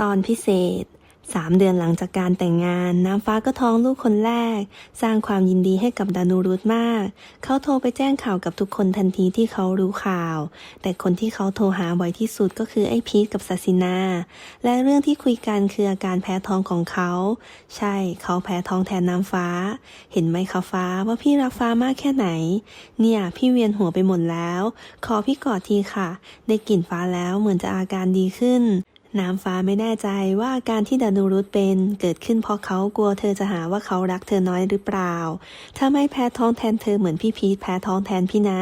ตอนพิเศษสามเดือนหลังจากการแต่งงาน น้ำฟ้าก็ท้องลูกคนแรก สร้างความยินดีให้กับดานูรุตมาก เขาโทรไปแจ้งข่าวกับทุกคนทันทีที่เขารู้ข่าว แต่คนที่เขาโทรหาบ่อยที่สุดก็คือไอ้พีทกับซาซินา และเรื่องที่คุยกันคืออาการแพ้ท้องของเขา ใช่ เขาแพ้ท้องแทนน้ำฟ้า เห็นไหมคะฟ้าว่าพี่รักฟ้ามากแค่ไหน เนี่ย พี่เวียนหัวไปหมดแล้ว ขอพี่กอดทีค่ะ ได้กลิ่นฟ้าแล้วเหมือนจะอาการดีขึ้น น้ำฟ้าไม่แน่ใจว่าการที่ดานูรุตเป็นเกิดขึ้นเพราะเขากลัวเธอจะหาว่าเขารักเธอน้อยหรือเปล่า ถ้าไม่แพ้ท้องแทนเธอเหมือนพี่พีทแพ้ท้องแทนพี่นา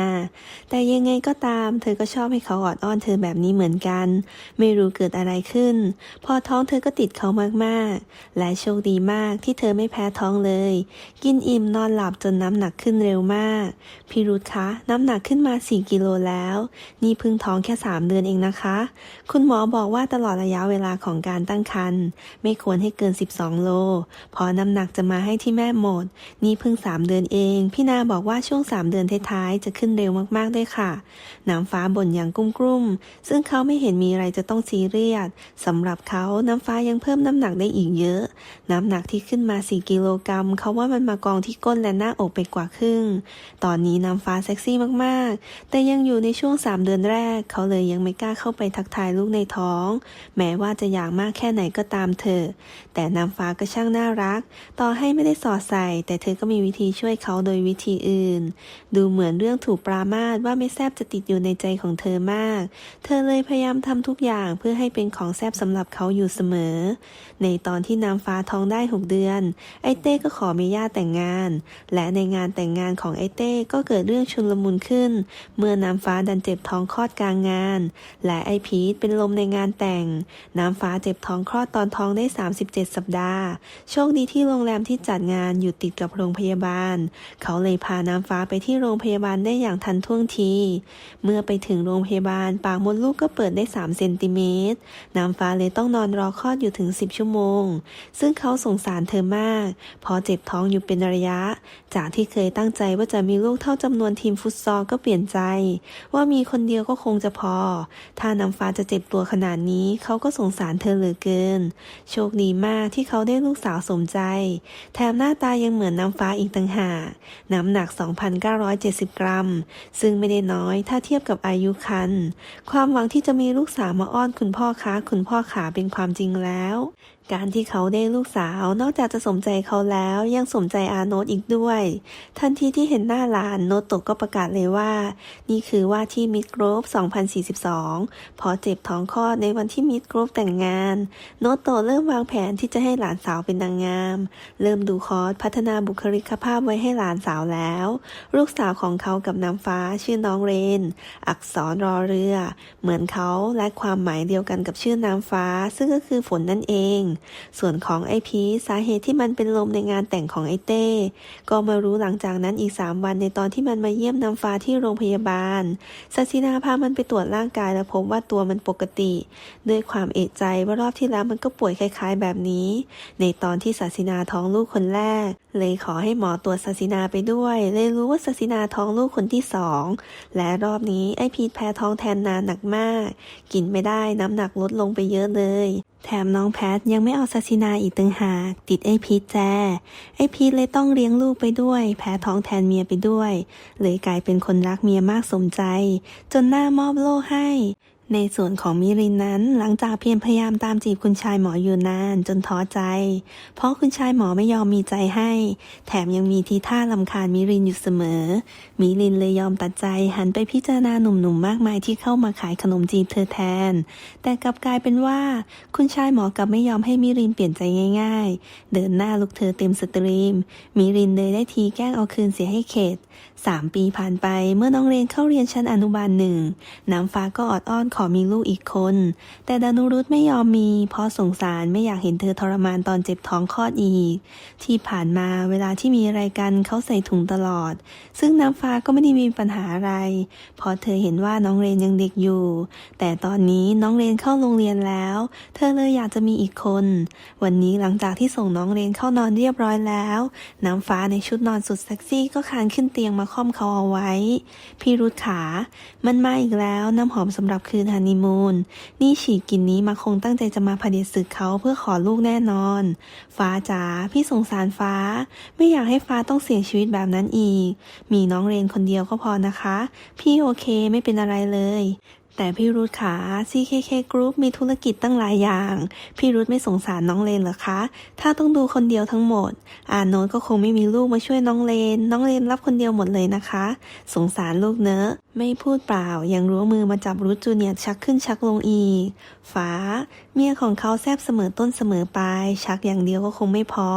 แต่ยังไงก็ตาม เธอก็ชอบให้เขาออดอ้อนเธอแบบนี้เหมือนกัน ไม่รู้เกิดอะไรขึ้น พอท้องเธอก็ติดเขามากๆ และโชคดีมากที่เธอไม่แพ้ท้องเลย กินอิ่มนอนหลับจนน้ำหนักขึ้นเร็วมาก พี่รุธคะน้ำหนักขึ้นมา 4 กิโลแล้ว นี่พิ่งท้องแค่ 3 เดือนเองนะคะ คุณหมอบอกว่าตลอดระยะเวลาของการตั้งครรภ์ไม่ควรให้เกิน 12 โลเพราะน้ำหนักจะมาให้ที่แม่หมด นี่เพิ่ง 3 เดือนเอง พี่นาบอกว่าช่วง 3 เดือนท้ายๆจะขึ้นเร็วมากๆด้วยค่ะ น้ำฟ้าบ่นอย่างกุ้มกรุ่ม ซึ่งเขาไม่เห็นมีอะไรจะต้องซีเรียสสำหรับเขาน้ำฟ้ายังเพิ่มน้ำหนักได้อีกเยอะ น้ำหนักที่ขึ้นมา 4 กิโลกรัมเขาว่ามันมากองที่ก้นและหน้าอกไปกว่าครึ่ง ตอนนี้น้ำฟ้าเซ็กซี่มากๆ แต่ยังอยู่ในช่วง 3 เดือนแรก เขาเลยยังไม่กล้าเข้าไปทักทายลูกในท้องแม้ว่าจะอยากมากแค่ไหนก็ตามเถอแต่น้ำฟ้าก็ช่างน่ารัก ต่อให้ไม่ได้สอดใส่ แต่เธอก็มีวิธีช่วยเขาโดยวิธีอื่น ดูเหมือนเรื่องถูกปรามาสว่าไม่แซบจะติดอยู่ในใจของเธอมาก เธอเลยพยายามทำทุกอย่างเพื่อให้เป็นของแซบสำหรับเขาอยู่เสมอ ในตอนที่น้ำฟ้าท้องได้6เดือน ไอเต้ก็ขอเมย่าแต่งงาน และในงานแต่งงานของไอเต้ก็เกิดเรื่องชุนลมุนขึ้น เมื่อน้ำฟ้าดันเจ็บท้องคลอดกลางงาน และไอพีทเป็นลมในงานแต่งน้ำฟ้าเจ็บท้องคลอดตอนท้องได้ 37 สัปดาห์ โชคดีที่โรงแรมที่จัดงานอยู่ติดกับโรงพยาบาล เขาเลยพาน้ำฟ้าไปที่โรงพยาบาลได้อย่างทันท่วงที เมื่อไปถึงโรงพยาบาลปากมดลูกก็เปิดได้ 3 เซนติเมตร น้ำฟ้าเลยต้องนอนรอคลอดอยู่ถึง 10 ชั่วโมง ซึ่งเขาสงสารเธอมากเพราะเจ็บท้องอยู่เป็นระยะ จากที่เคยตั้งใจว่าจะมีลูกเท่าจำนวนทีมฟุตซอลก็เปลี่ยนใจ ว่ามีคนเดียวก็คงจะพอ ถ้าน้ำฟ้าจะเจ็บตัวขนาดนี้เขาาก็สงสารเธอเหลือเกิน โชคดีมากที่เขาได้ลูกสาวสมใจ แถมหน้าตายังเหมือนน้ำฟ้าอีกต่างหาก น้ำหนัก 2,970 กรัม ซึ่งไม่ได้น้อยถ้าเทียบกับอายุคัน ความหวังที่จะมีลูกสาวมาอ้อนคุณพ่อคะคุณพ่อขาเป็นความจริงแล้ว การที่เขาได้ลูกสาวนอกจากจะสมใจเขาแล้วยังสมใจอาโนตอีกด้วย ทันทีที่เห็นหน้าหลานโนโตะก็ประกาศเลยว่า นี่คือว่าที่มิดกรฟ2042 พอเจ็บท้องคลอดในวันที่มิดกรฟแต่งงาน โนโตะเริ่มวางแผนที่จะให้หลานสาวเป็นนางงาม เริ่มดูคอร์สพัฒนาบุคลิกภาพไว้ให้หลานสาวแล้ว ลูกสาวของเขากับน้ำฟ้าชื่อน้องเรน อักษรรอเรือ เหมือนเขาและความหมายเดียวกันกับชื่อน้ำฟ้า ซึ่งก็คือฝนนั่นเองส่วนของไอพีสาเหตุที่มันเป็นลมในงานแต่งของไอเต้ ก็มารู้หลังจากนั้นอีก 3 วันในตอนที่มันมาเยี่ยมน้ำฟ้าที่โรงพยาบาลศาสินาพามันไปตรวจร่างกายแล้วพบว่าตัวมันปกติ ด้วยความเอะใจว่ารอบที่แล้วมันก็ป่วยคล้าย ๆ แบบนี้ ในตอนที่ศาสินาท้องลูกคนแรก เลยขอให้หมอตรวจศาสินาไปด้วย เลยรู้ว่าศาสินาท้องลูกคนที่สองและรอบนี้ไอพีทแพ้ท้องแทนนานหนักมาก กินไม่ได้น้ำหนักลดลงไปเยอะเลย แถมน้องแพทยังไม่เอาซาซินาอีกตึงหาก ติดไอพีทแจ ไอพีทเลยต้องเลี้ยงลูกไปด้วย แพ้ท้องแทนเมียไปด้วย เลยกลายเป็นคนรักเมียมากสมใจ จนหน้ามอบโล่ให้ ในส่วนของมิรินนั้นหลังจากเพียรพยายามตามจีบคุณชายหมออยู่นานจนท้อใจ เพราะคุณชายหมอไม่ยอมมีใจให้ แถมยังมีทีท่าลำคาญมิรินอยู่เสมอ มิรินเลยยอมตัดใจหันไปพิจารณาหนุ่มๆมากมายที่เข้ามาขายขนมจีบเธอแทน แต่กลับกลายเป็นว่า คุณชายหมอกลับไม่ยอมให้มิรินเปลี่ยนใจง่าย ๆ เดินหน้าลุกเธอเต็มสตรีม มิรินเลยได้ทีแกล้งเอาคืนเสียให้เข็ดสามปีผ่านไปเมื่อน้องเรนเข้าเรียนชั้นอนุบาลหนึ่งน้ำฟ้าก็ออดอ้อนขอมีลูกอีกคน แต่ดานุรุตไม่ยอมมี เพราะสงสารไม่อยากเห็นเธอทรมานตอนเจ็บท้องคลอดอีก ที่ผ่านมาเวลาที่มีอะไรกันเขาใส่ถุงตลอด ซึ่งน้ำฟ้าก็ไม่ได้มีปัญหาอะไร เพราะเธอเห็นว่าน้องเรนยังเด็กอยู่ แต่ตอนนี้น้องเรนเข้าโรงเรียนแล้ว เธอเลยอยากจะมีอีกคน วันนี้หลังจากที่ส่งน้องเรนเข้านอนเรียบร้อยแล้วน้ำฟ้าในชุดนอนสุดเซ็กซี่ก็คลานขึ้นเตียงมาค่อมเขาเอาไว้ พี่รุธขา มันมาอีกแล้วน้ำหอมสำหรับคืนนฮันนีมูน นี่ฉีกกินนี้มาคงตั้งใจจะมาพเผด็จศึกเขาเพื่อขอลูกแน่นอน ฟ้าจ๋าพี่สงสารฟ้า ไม่อยากให้ฟ้าต้องเสี่ยงชีวิตแบบนั้นอีก มีน้องเรนคนเดียวก็พอนะคะ พี่โอเคไม่เป็นอะไรเลย แต่พี่รุธขา CKK Group มีธุรกิจตั้งหลายอย่าง พี่รุธไม่สงสารน้องเลนเหรอคะ ถ้าต้องดูคนเดียวทั้งหมด อาโนนก็คงไม่มีลูกมาช่วยน้องเลน น้องเลนรับคนเดียวหมดเลยนะคะ สงสารลูกเนอะ ไม่พูดเปล่า ยังรั้วมือมาจับรุธจูเนียร์ชักขึ้นชักลงอีก ฟ้า เมียของเขาแซบเสมอต้นเสมอปลาย ชักอย่างเดียวก็คงไม่พอ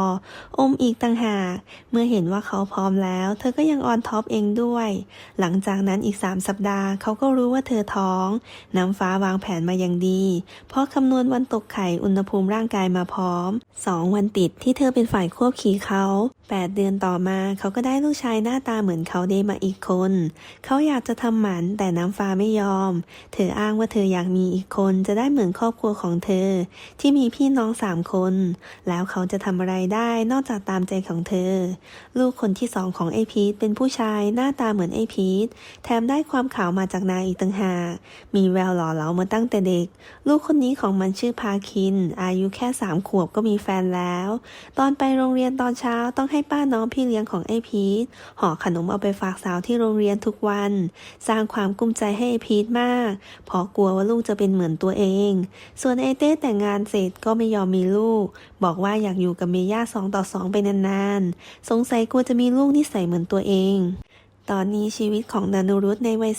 อมอีกต่างหาก เมื่อเห็นว่าเขาพร้อมแล้ว เธอก็ยังออนท็อปเองด้วย หลังจากนั้นอีกสามสัปดาห์เขาก็รู้ว่าเธอท้อง น้ำฟ้าวางแผนมาอย่างดี เพราะคำนวณวันตกไข่อุณหภูมิร่างกายมาพร้อมสองวันติดที่เธอเป็นฝ่ายควบขี่เขา แปดเดือนต่อมาเขาก็ได้ลูกชายหน้าตาเหมือนเขาได้มาอีกคน เขาอยากจะทำหมันแต่น้ำฟ้าไม่ยอม เธออ้างว่าเธออยากมีอีกคนจะได้เหมือนครอบครัวของเธอ ที่มีพี่น้องสามคน แล้วเขาจะทำอะไรได้นอกจากตามใจของเธอ ลูกคนที่สองของไอพีทเป็นผู้ชายหน้าตาเหมือนไอพีทแถมได้ความขาวมาจากนายอีกต่างหาก มีแววหล่อเหลามาตั้งแต่เด็ก ลูกคนนี้ของมันชื่อพาคิน อายุแค่สามขวบก็มีแฟนแล้ว ตอนไปโรงเรียนตอนเช้าต้องให้ป้าน้องพี่เลี้ยงของไอพีทห่อขนมเอาไปฝากสาวที่โรงเรียนทุกวัน สร้างความกุ้มใจให้ไอพีทมากเพราะกลัวว่าลูกจะเป็นเหมือนตัวเอง ส่วนไอเต้แต่งงานเสร็จก็ไม่ยอมมีลูก บอกว่าอยากอยู่กับเมย่าสองต่อสองไปนานๆ สงสัยกลัวจะมีลูกนิสัยเหมือนตัวเอง ตอนนี้ชีวิตของดานูรุตในวัย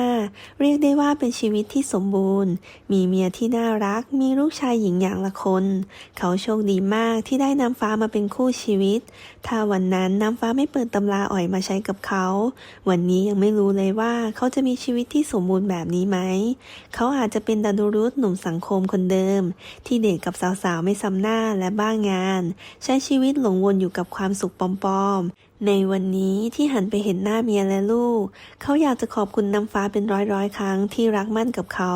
35 เรียกได้ว่าเป็นชีวิตที่สมบูรณ์ มีเมียที่น่ารัก มีลูกชายหญิงอย่างละคน เขาโชคดีมากที่ได้น้ำฟ้ามาเป็นคู่ชีวิต ถ้าวันนั้นน้ำฟ้าไม่เปิดตำราอ่อยมาใช้กับเขา วันนี้ยังไม่รู้เลยว่าเขาจะมีชีวิตที่สมบูรณ์แบบนี้ไหม เขาอาจจะเป็นดานูรุตหนุ่มสังคมคนเดิม ที่เด็กกับสาวๆไม่ซ้ำหน้าและบ้างงาน ใช้ชีวิตหลงวนอยู่กับความสุขปลอมๆ ในวันนี้ที่หันไปเห็นหน้าเมียและลูก เขาอยากจะขอบคุณน้ำฟ้าเป็นร้อยร้อยครั้งที่รักมั่นกับเขา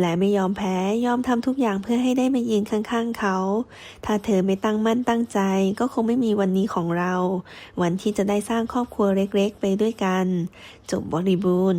และไม่ยอมแพ้ยอมทำทุกอย่างเพื่อให้ได้มายืนข้างๆเขา ถ้าเธอไม่ตั้งมั่นตั้งใจ ก็คงไม่มีวันนี้ของเรา วันที่จะได้สร้างครอบครัวเล็กๆ ไปด้วยกัน จบบริบูรณ์